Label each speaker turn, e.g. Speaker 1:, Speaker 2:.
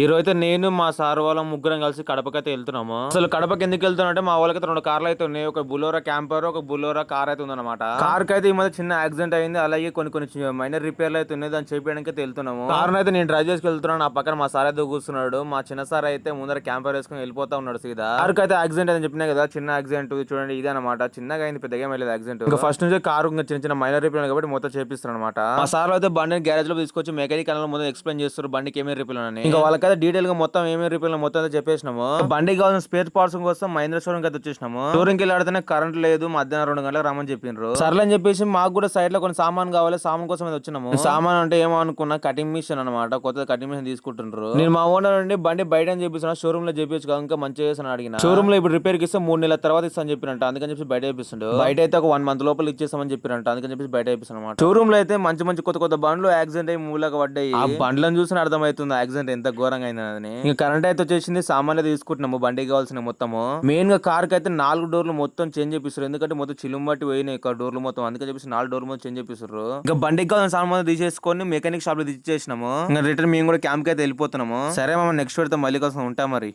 Speaker 1: ఈ అయితే నేను మా సార్ వాళ్ళ ముగ్గురం కలిసి కడపకైతే వెళ్తున్నాము. అసలు కడపకి ఎందుకు వెళ్తున్నా అంటే మా వాళ్ళకైతే రెండు కార్లు అయితే ఉన్నాయి. ఒక బులోరా క్యాంపర్ ఒక బులోరా కార్ అయితే ఉందన్నమాట. కార్కి అయితే ఈ మధ్య చిన్న యాక్సిడెంట్ అయింది. అలాగే కొన్ని కొన్ని మైనర్ రిపేర్లు అయితే ఉన్నాయి. దాన్ని చేపించడానికి అయితే వెళ్తున్నాము. కార్ అయితే నేను డ్రైవ్ చేసుకు వెళ్తున్నాను. నా పక్కన మా సార్ అయితే కూర్చున్నాడు. మా చిన్న సార్ అయితే ముందర క్యాంపర్ వేసుకుని వెళ్ళిపోతా ఉన్నాడు సీదా. కార్ అయితే యాక్సిడెంట్ అని చెప్పినా కదా చిన్న యాక్సిడెంట్ చూడండి ఇదే అనమాట చిన్నగా అయింది పెద్దగా ఏం వెళ్ళలేదు యాక్సిడెంట్. ఇంకా ఫస్ట్ నుంచి కారు ఇంకా చిన్న చిన్న మైనర్ రిపేర్ కాబట్టి మొత్తం చేపిస్తారు అనమాట మా సార్ అయితే బండిని గ్యారేజ్లో తీసుకొచ్చి మెకానిక్ అన్న మొత్తం ఎక్స్ప్లెయిన్ చేస్తారు బండికి ఏమేమి రిపేర్ అని ఇంకా కదా డీటెయిల్గా మొత్తం ఏమేమి రిపేర్ మొత్తం అయితే చెప్పేసినాము. బండి కావాల్సిన స్పేర్ పార్ట్స్ కోసం మహేంద్ర షోరూమ్ అయితే వచ్చేసినాము. షోరూమ్కి వెళ్ళాడితేనే కరెంట్ లేదు మధ్యాహ్నం రెండు గంటలకు రమ్మని చెప్పిండ్రు సర్లే అని చెప్పేసి మాకు కూడా సైడ్లో కొన్ని సామాన్ కావాలి సామాన్ కోసం అయితే వచ్చినాము. సామాన్ అంటే ఏమో అనుకున్నా కటింగ్ మిషన్ అనమాట కొత్త కటింగ్ మిషన్ తీసుకుంటుండ్రు. నేను మా ఓనర్ నుండి బండి బయట అని చెప్పేసిన షోరూమ్లో చెప్పేసి ఇంకా మంచిగా చేసిన అడిగిన. షోరూమ్లో ఇప్పుడు రిపేర్కి ఇస్తే మూడు నెలల తర్వాత ఇస్తాను చెప్పినట్టు అందుకని చెప్పి బయట చేపిస్తుండు బయట అయితే ఒక వన్ మంత్ లోపల ఇచ్చేస్తామని చెప్పినట్టు అందుకని చెప్పి బయట చేపిస్తాను అనమాట షోరూమ్లో అయితే మంచి మంచి కొత్త కొత్త బండ్లు యాక్సిడెంట్ అయ్యి మూలక పడ్డాయి. ఆ బండ్లను చూసిన అర్థమవుతుంది యాక్సిడెంట్ ఎంత ఘోరంగా అయిందని ఇంకా కరెంట్ అయితే వచ్చేసింది సామాన్లు తీసుకుంటున్నాము బండికి కావాల్సిన మొత్తము. మెయిన్గా కార్కి అయితే నాలుగు డోర్లు మొత్తం చేంజ్ చేపిస్తారు ఎందుకంటే మొత్తం చిలుము బట్టి పోయినాయి ఇక్కడ డోర్లు మొత్తం. అందుకే చెప్పేసి నాలుగు డోర్లు మొత్తం చేంజ్ చేపిస్తారు ఇంకా బండికి కావాల్సిన సామాన్లు తీసేసుకొని మెకానిక్ షాప్లో తీసేసినాము ఇంకా రిటర్న్ మేము కూడా క్యాంప్కి అయితే వెళ్ళిపోతున్నాము. సరే మామ నెక్స్ట్ పెడితే మళ్ళీ కోసం ఉంటాం మరి.